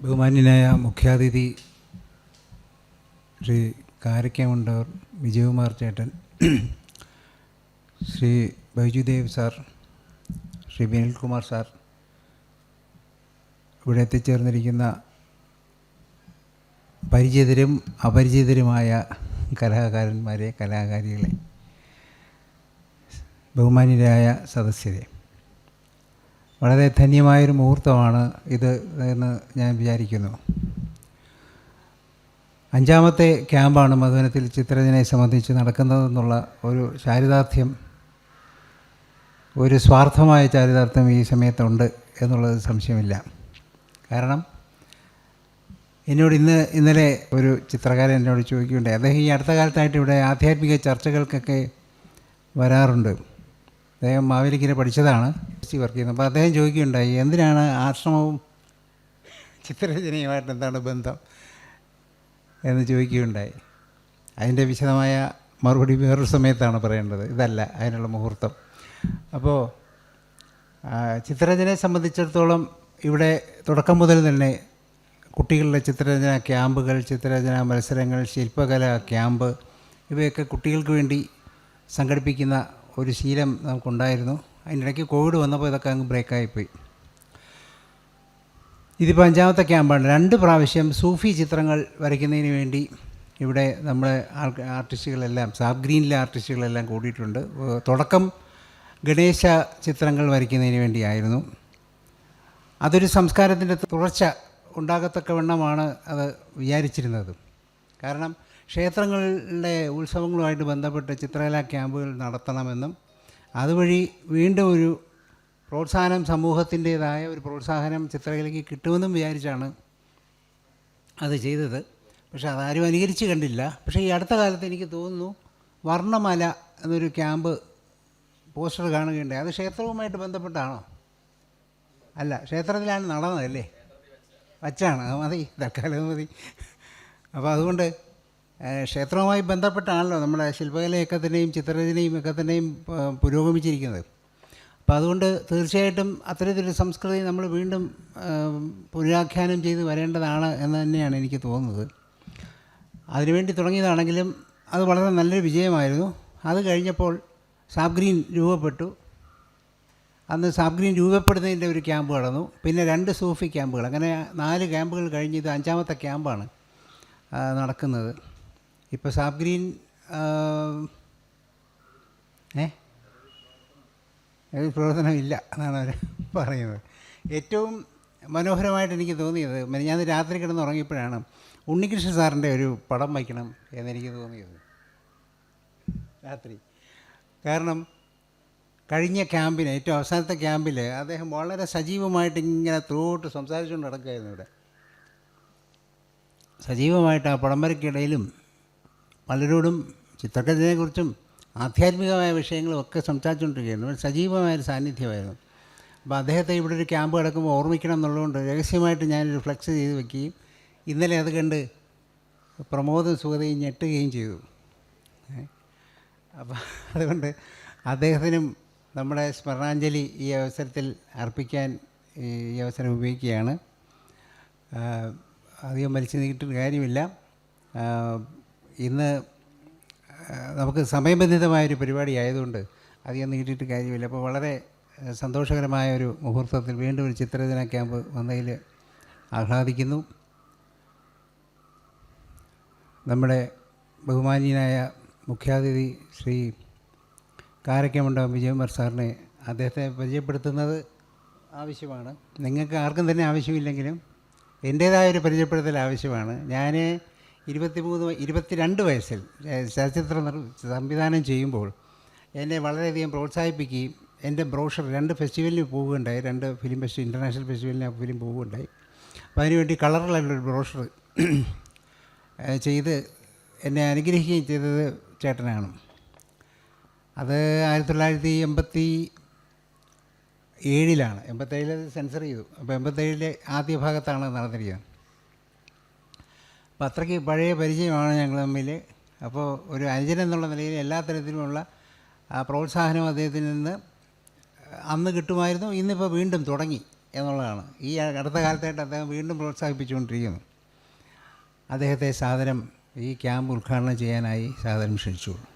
ബഹുമാന്യനായ മുഖ്യാതിഥി ശ്രീ കാരക്കമുണ്ടവർ വിജയകുമാർ ചേട്ടൻ ശ്രീ ബൈജുദേവ് സാർ ശ്രീ വിനിൽകുമാർ സാർ ഇവിടെ എത്തിച്ചേർന്നിരിക്കുന്ന പരിചിതരും അപരിചിതരുമായ കലാകാരന്മാരെ കലാകാരികളെ ബഹുമാന്യരായ സദസ്യരെ. വളരെ ധന്യമായൊരു മുഹൂർത്തമാണ് ഇത് എന്ന് ഞാൻ വിചാരിക്കുന്നു. അഞ്ചാമത്തെ ക്യാമ്പാണ് മധുവനത്തിൽ ചിത്രരചനയെ സംബന്ധിച്ച് നടക്കുന്നതെന്നുള്ള ഒരു ചാരിതാർത്ഥ്യം. ഒരു സ്വാർത്ഥമായ ചാരിതാർത്ഥ്യം ഈ സമയത്തുണ്ട് എന്നുള്ളത് സംശയമില്ല. കാരണം എന്നോട് ഇന്ന് ഇന്നലെ ഒരു ചിത്രകാരൻ എന്നോട് ചോദിക്കുകയുണ്ടായി. അദ്ദേഹം ഈ അടുത്ത കാലത്തായിട്ട് ഇവിടെ ആധ്യാത്മിക ചർച്ചകൾക്കൊക്കെ വരാറുണ്ട്. അദ്ദേഹം മാവേലിക്കര പഠിച്ചതാണ് വർക്ക് ചെയ്യുന്നത് അപ്പോൾ അദ്ദേഹം ചോദിക്കുകയുണ്ടായി എന്തിനാണ് ആശ്രമവും ചിത്രരചനയുമായിട്ട് എന്താണ് ബന്ധം എന്ന് ചോദിക്കുകയുണ്ടായി. അതിന്റെ വിശദമായ മറുപടി വേറൊരു സമയത്താണ് പറയേണ്ടത്. ഇതല്ല അതിനുള്ള മുഹൂർത്തം. അപ്പോൾ ചിത്രരചനയെ സംബന്ധിച്ചിടത്തോളം ഇവിടെ തുടക്കം മുതൽ തന്നെ കുട്ടികളുടെ ചിത്രരചന ക്യാമ്പുകൾ ചിത്രരചന മത്സരങ്ങൾ ശില്പകല ക്യാമ്പ് ഇവയൊക്കെ കുട്ടികൾക്ക് വേണ്ടി സംഘടിപ്പിക്കുന്ന ഒരു ശീലം നമുക്കുണ്ടായിരുന്നു. അതിനിടയ്ക്ക് കോവിഡ് വന്നപ്പോൾ ഇതൊക്കെ അങ്ങ് ബ്രേക്കായിപ്പോയി. ഇതിപ്പോൾ അഞ്ചാമത്തെ ക്യാമ്പാണ്. രണ്ട് പ്രാവശ്യം സൂഫി ചിത്രങ്ങൾ വരയ്ക്കുന്നതിന് വേണ്ടി ഇവിടെ നമ്മുടെ ആർട്ടിസ്റ്റുകളെല്ലാം സാബ് ഗ്രീനിലെ ആർട്ടിസ്റ്റുകളെല്ലാം കൂടിയിട്ടുണ്ട്. തുടക്കം ഗണേശ ചിത്രങ്ങൾ വരയ്ക്കുന്നതിന് വേണ്ടിയായിരുന്നു. അതൊരു സംസ്കാരത്തിന്റെ തുടർച്ച ഉണ്ടാകത്തക്കവണ്ണമാണ് അത് വിചാരിച്ചിരുന്നത്. കാരണം ക്ഷേത്രങ്ങളുടെ ഉത്സവങ്ങളുമായിട്ട് ബന്ധപ്പെട്ട് ചിത്രകലാ ക്യാമ്പുകൾ നടത്തണമെന്നും അതുവഴി വീണ്ടും ഒരു പ്രോത്സാഹനം സമൂഹത്തിന്റേതായ ഒരു പ്രോത്സാഹനം ചിത്രകലയ്ക്ക് കിട്ടുമെന്നും വിചാരിച്ചാണ് അത് ചെയ്തത്. പക്ഷേ അതാരും അനുകരിച്ച് കണ്ടില്ല. പക്ഷേ ഈ അടുത്ത കാലത്ത് എനിക്ക് തോന്നുന്നു വർണമല എന്നൊരു ക്യാമ്പ് പോസ്റ്റർ കാണുകയുണ്ടായി. അത് ക്ഷേത്രവുമായിട്ട് ബന്ധപ്പെട്ടാണോ? അല്ല ക്ഷേത്രത്തിലാണ് നടന്നതല്ലേ വച്ചാണ്. മതി. തൽക്കാലം മതി. അപ്പോൾ അതുകൊണ്ട് ക്ഷേത്രവുമായി ബന്ധപ്പെട്ടാണല്ലോ നമ്മുടെ ശില്പകലയൊക്കെ തന്നെയും ചിത്രരചനയും ഒക്കെ തന്നെയും പുരോഗമിച്ചിരിക്കുന്നത്. അപ്പോൾ അതുകൊണ്ട് തീർച്ചയായിട്ടും അത്തരത്തിലൊരു സംസ്കൃതി നമ്മൾ വീണ്ടും പുനരാഖ്യാനം ചെയ്ത് വരേണ്ടതാണ് എന്ന് തന്നെയാണ് എനിക്ക് തോന്നുന്നത്. അതിനുവേണ്ടി തുടങ്ങിയതാണെങ്കിലും അത് വളരെ നല്ലൊരു വിജയമായിരുന്നു. അത് കഴിഞ്ഞപ്പോൾ സാബ് ഗ്രീൻ രൂപപ്പെട്ടു. അന്ന് സാബ് ഗ്രീൻ രൂപപ്പെടുന്നതിന്റെ ഒരു ക്യാമ്പ് കടന്നു പിന്നെ രണ്ട് സൂഫി ക്യാമ്പുകൾ. അങ്ങനെ നാല് ക്യാമ്പുകൾ കഴിഞ്ഞ് ഇത് അഞ്ചാമത്തെ ക്യാമ്പാണ് നടക്കുന്നത്. ഇപ്പോൾ സാബ് ഗ്രീൻ ഏ? പ്രവർത്തനമില്ല എന്നാണ് അവർ പറയുന്നത്. ഏറ്റവും മനോഹരമായിട്ട് എനിക്ക് തോന്നിയത് ഞാൻ രാത്രി കിടന്ന് ഉറങ്ങിയപ്പോഴാണ് ഉണ്ണികൃഷ്ണൻ സാറിന്റെ ഒരു പടം വയ്ക്കണം എന്നെനിക്ക് തോന്നിയത്. രാത്രി. കാരണം കഴിഞ്ഞ ക്യാമ്പിന് ഏറ്റവും അവസാനത്തെ ക്യാമ്പിൽ അദ്ദേഹം വളരെ സജീവമായിട്ട് ഇങ്ങനെ ത്രൂട്ട് സംസാരിച്ചുകൊണ്ട് നടക്കുകയായിരുന്നു ഇവിടെ. സജീവമായിട്ട് ആ പടംവരയ്ക്കിടയിലും പലരോടും ചിത്രകഥയെക്കുറിച്ചും ആധ്യാത്മികമായ വിഷയങ്ങളും ഒക്കെ സംസാരിച്ചുകൊണ്ടിരിക്കുകയായിരുന്നു. സജീവമായൊരു സാന്നിധ്യമായിരുന്നു. അപ്പോൾ അദ്ദേഹത്തെ ഇവിടെ ഒരു ക്യാമ്പ് കിടക്കുമ്പോൾ ഓർമ്മിക്കണം എന്നുള്ളതുകൊണ്ട് രഹസ്യമായിട്ട് ഞാനൊരു ഫ്ലെക്സ് ചെയ്ത് വെക്കുകയും ഇന്നലെ അത് കണ്ട് പ്രമോദം സുഗതയും ഞെട്ടുകയും ചെയ്തു. അപ്പോൾ അതുകൊണ്ട് അദ്ദേഹത്തിനും നമ്മുടെ സ്മരണാഞ്ജലി ഈ അവസരത്തിൽ അർപ്പിക്കാൻ ഈ അവസരം ഉപയോഗിക്കുകയാണ്. അധികം വലിച്ചു നീട്ടിട്ട് കാര്യമില്ല. ഇന്ന് നമുക്ക് സമയബന്ധിതമായൊരു പരിപാടി ആയതുകൊണ്ട് അധികം നീട്ടിയിട്ട് കാര്യമില്ല. അപ്പോൾ വളരെ സന്തോഷകരമായ ഒരു മുഹൂർത്തത്തിൽ വീണ്ടും ഒരു ചിത്രരചന ക്യാമ്പ് വന്നതിൽ ആഹ്ലാദിക്കുന്നു. നമ്മുടെ ബഹുമാനീയനായ മുഖ്യാതിഥി ശ്രീ കാരക്കമുണ്ടം വിജയകുമാർ സാറിനെ അദ്ദേഹത്തെ പരിചയപ്പെടുത്തുന്നത് ആവശ്യമാണ്. നിങ്ങൾക്ക് ആർക്കും തന്നെ ആവശ്യമില്ലെങ്കിലും എന്റേതായ ഒരു പരിചയപ്പെടുത്തൽ ആവശ്യമാണ്. ഞാൻ ഇരുപത്തിമൂന്ന് ഇരുപത്തിരണ്ട് വയസ്സിൽ ചലച്ചിത്രം സംവിധാനം ചെയ്യുമ്പോൾ എന്നെ വളരെയധികം പ്രോത്സാഹിപ്പിക്കുകയും എന്റെ ബ്രോഷർ രണ്ട് ഫെസ്റ്റിവലിന് പോവുകയുണ്ടായി. രണ്ട് ഫിലിം ഫെസ്റ്റിവൽ ഇന്റർനാഷണൽ ഫെസ്റ്റിവലിന് ഫിലിം പോവുകയുണ്ടായി. അപ്പോൾ അതിനുവേണ്ടി കളറിലുള്ളൊരു ബ്രോഷർ ചെയ്ത് എന്നെ അനുഗ്രഹിക്കുകയും ചെയ്തത് ചേട്ടനാണ്. അത് ആയിരത്തി തൊള്ളായിരത്തി എൺപത്തി ഏഴിലാണ്. എൺപത്തേഴിൽ സെൻസർ ചെയ്തു. അപ്പോൾ എൺപത്തേഴിലെ ആദ്യ ഭാഗത്താണ് നടന്നിരിക്കുന്നത്. അപ്പോൾ അത്രയ്ക്ക് പഴയ പരിചയമാണ് ഞങ്ങൾ തമ്മിൽ അപ്പോൾ ഒരു അനുജൻ എന്നുള്ള നിലയിൽ എല്ലാ തരത്തിലുമുള്ള പ്രോത്സാഹനം അദ്ദേഹത്തിൽ നിന്ന് അന്ന് കിട്ടുമായിരുന്നു. ഇന്നിപ്പോൾ വീണ്ടും തുടങ്ങി എന്നുള്ളതാണ്. ഈ അടുത്ത കാലത്തായിട്ട് അദ്ദേഹം വീണ്ടും പ്രോത്സാഹിപ്പിച്ചുകൊണ്ടിരിക്കുന്നു. അദ്ദേഹത്തെ സാദരം ഈ ക്യാമ്പ് ഉദ്ഘാടനം ചെയ്യാനായി സാദരം ക്ഷണിച്ചുകൊള്ളു.